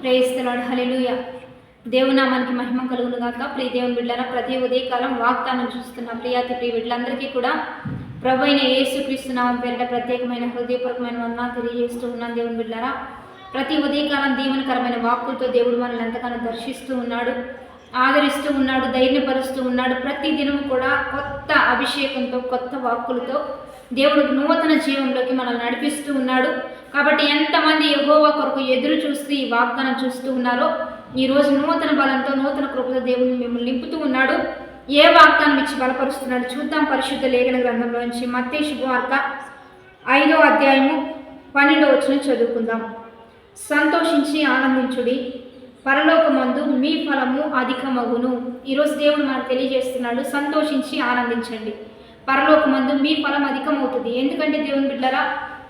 ప్రేయిస్తున్నాడు hallelujah దేవునామానికి మహిమ కలుగును గాక. ప్రియ దేవుని బిడ్డల ప్రతి ఉదయకాలం వాగ్దానం చూస్తున్న ప్రియాతి ప్రియ బిడ్డలందరికీ కూడా ప్రభు అయిన యేసుక్రీస్తు పేరిట ప్రత్యేకమైన హృదయపూర్వకమైన వందనాలు తెలియజేస్తూ ఉన్నాను దేవుని బిడ్డారా. ప్రతి ఉదయకాలం దీవెనకరమైన వాక్కులతో దేవుడు మనల్ని ఎంతగానో దర్శిస్తూ ఉన్నాడు ఆదరిస్తూ ఉన్నాడు ధైర్యపరుస్తూ ఉన్నాడు. ప్రతి దినం కూడా కొత్త అభిషేకంతో కొత్త వాక్కులతో దేవుడు నూతన జీవంలోకి మనల్ని నడిపిస్తూ ఉన్నాడు. కాబట్టి ఎంతమంది యెహోవా కొరకు ఎదురు చూస్తూ ఈ వాగ్దానం చూస్తూ ఉన్నారో ఈరోజు నూతన బలంతో నూతన కృపతో దేవుడు మిమ్మల్ని నింపుతూ ఉన్నాడు. ఏ వాగ్దానం ఇచ్చి బలపరుస్తున్నాడు చూద్దాం పరిశుద్ధ లేఖన గ్రంథంలో నుంచి మత్తే శుభవార్త ఐదో అధ్యాయము పన్నెండో వచ్చిన చదువుకుందాం. సంతోషించి ఆనందించుడి. పరలోకమందు మీ ఫలము అధికమగును. ఈరోజు దేవుడు మనకు తెలియజేస్తున్నాడు సంతోషించి ఆనందించండి. పరలోకమందు మీ ఫలం అధికమవుతుంది. ఎందుకంటే దేవుని బిడ్డరా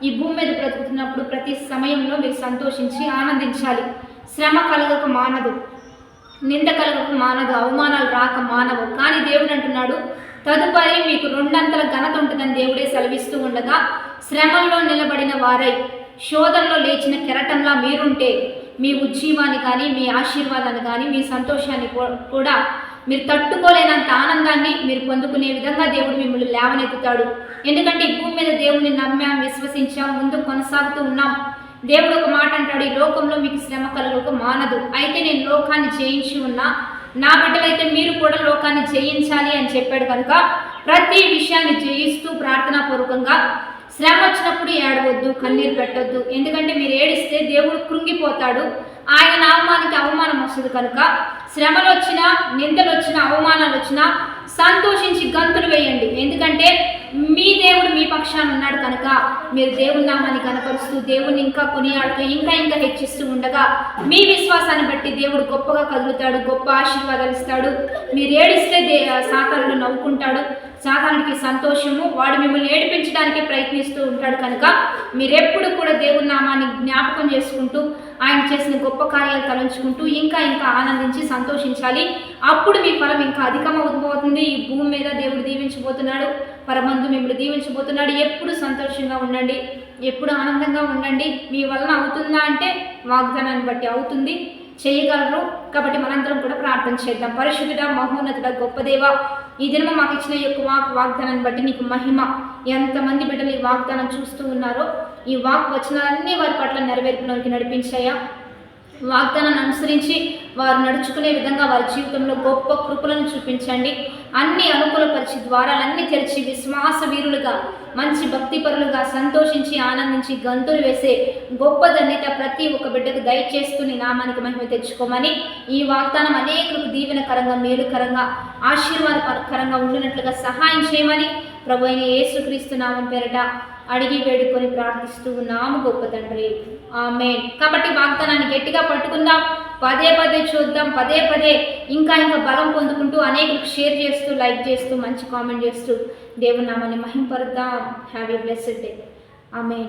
ఈ భూమి మీద బ్రతుకుతున్నప్పుడు ప్రతి సమయంలో మీరు సంతోషించి ఆనందించాలి. శ్రమ కలగక మానదు. నింద కలగక మానదు. అవమానాలు రాక మానవు. కానీ దేవుడు అంటున్నాడు తదుపరి మీకు రెండంతల ఘనత ఉంటుందని దేవుడే సెలవిస్తూ ఉండగా శ్రమల్లో నిలబడిన వారై శోధనలో లేచిన కెరటంలా మీరుంటే మీ ఉజ్జీవాన్ని కానీ మీ ఆశీర్వాదాన్ని కానీ మీ సంతోషాన్ని కూడా మీరు తట్టుకోలేనంత ఆనందాన్ని మీరు పొందుకునే విధంగా దేవుడు మిమ్మల్ని లేవనెత్తుతాడు. ఎందుకంటే ఈ భూమి మీద దేవుడిని నమ్మాం విశ్వసించాం ముందు కొనసాగుతూ ఉన్నాం. దేవుడు ఒక మాట అంటాడు ఈ లోకంలో మీకు శ్రమ కలుగక మానదు. అయితే నేను లోకాన్ని జయించి ఉన్నా నా బిడ్డలైతే మీరు కూడా లోకాన్ని జయించాలి అని చెప్పాడు కనుక ప్రతి విషయాన్ని జయిస్తూ ప్రార్థనాపూర్వకంగా శ్రమ వచ్చినప్పుడు ఏడవద్దు కన్నీరు పెట్టొద్దు. ఎందుకంటే మీరు ఏడిస్తే దేవుడు కృంగిపోతాడు. ఆయన నామానికి అవమానం వస్తుంది కనుక శ్రమలు వచ్చినా నిందలు వచ్చినా అవమానాలు వచ్చినా సంతోషించి గంతులు వేయండి. ఎందుకంటే మీ దేవుడు మీ పక్షాన ఉన్నాడు కనుక మీరు దేవుని నామాన్ని కనపరుస్తూ దేవుని ఇంకా కొనియాడుతూ ఇంకా ఇంకా హెచ్చిస్తూ ఉండగా మీ విశ్వాసాన్ని బట్టి దేవుడు గొప్పగా కదులుతాడు గొప్ప ఆశీర్వాదాలు ఇస్తాడు. మీరు ఏడిస్తే దే సాతానుడు నవ్వుకుంటాడు. సాతానుడికి సంతోషము వాడు మిమ్మల్ని ఏడిపించడానికి ప్రయత్నిస్తూ ఉంటాడు కనుక మీరెప్పుడు కూడా దేవుని నామాన్ని జ్ఞాపకం చేసుకుంటూ ఆయన చేసిన గొప్ప కార్యాలు తలంచుకుంటూ ఇంకా ఇంకా ఆనందించి సంతోషించాలి. అప్పుడు మీ ఫలం ఇంకా అధికమవుతుంది ఈ భూమి మీద దేవుడు దీవించబోతున్నాడు. పరమందు మిమ్మల్ని దీవించబోతున్నాడు. ఎప్పుడు సంతోషంగా ఉండండి. ఎప్పుడు ఆనందంగా ఉండండి. మీ వలన అవుతుందా అంటే వాగ్దానాన్ని బట్టి అవుతుంది. చేయగలరు. కాబట్టి మనందరం కూడా ప్రార్థన చేద్దాం. పరిశుద్ధుడ మహోన్నతుడ గొప్ప దేవ ఈ దినము మాకు ఇచ్చిన యొక్క వాక్ వాగ్దానాన్ని బట్టి నీకు మహిమ. ఎంతమంది బిడ్డలు ఈ వాగ్దానం చూస్తూ ఉన్నారో ఈ వాక్ వచనాలన్నీ వారి పట్ల నెరవేర్పులోకి నడిపించాయా. వాగ్దానాన్ని అనుసరించి వారు నడుచుకునే విధంగా వారి జీవితంలో గొప్ప కృపలను చూపించండి. అన్ని అనుకూలపరిచి ద్వారాలన్నీ తెరిచి విశ్వాస వీరులుగా మంచి భక్తిపరులుగా సంతోషించి ఆనందించి గంతులు వేసే గొప్ప ధన్యత ప్రతి ఒక్క బిడ్డకు దయచేస్తూ నీ నామానికి మహిమ తెచ్చుకోమని ఈ వాగ్దానం అనేకులకు దీవెనకరంగా మేలుకరంగా ఆశీర్వాదకరంగా ఉండినట్లుగా సహాయం చేయమని ప్రభు అయిన యేసుక్రీస్తు నామం పేరట అడిగి వేడుకొని ప్రార్థిస్తూ ఉన్నాము గొప్ప తండ్రి. ఆమె కాబట్టి వాగ్దానాన్ని గట్టిగా పట్టుకుందాం. పదే పదే చూద్దాం. పదే పదే ఇంకా ఇంకా బలం పొందుకుంటూ అనేకులకు షేర్ చేస్తూ లైక్ చేస్తూ మంచి కామెంట్ చేస్తూ దేవుని నామాన్ని మహింపరుద్దాం. Have a blessed day. ఆమె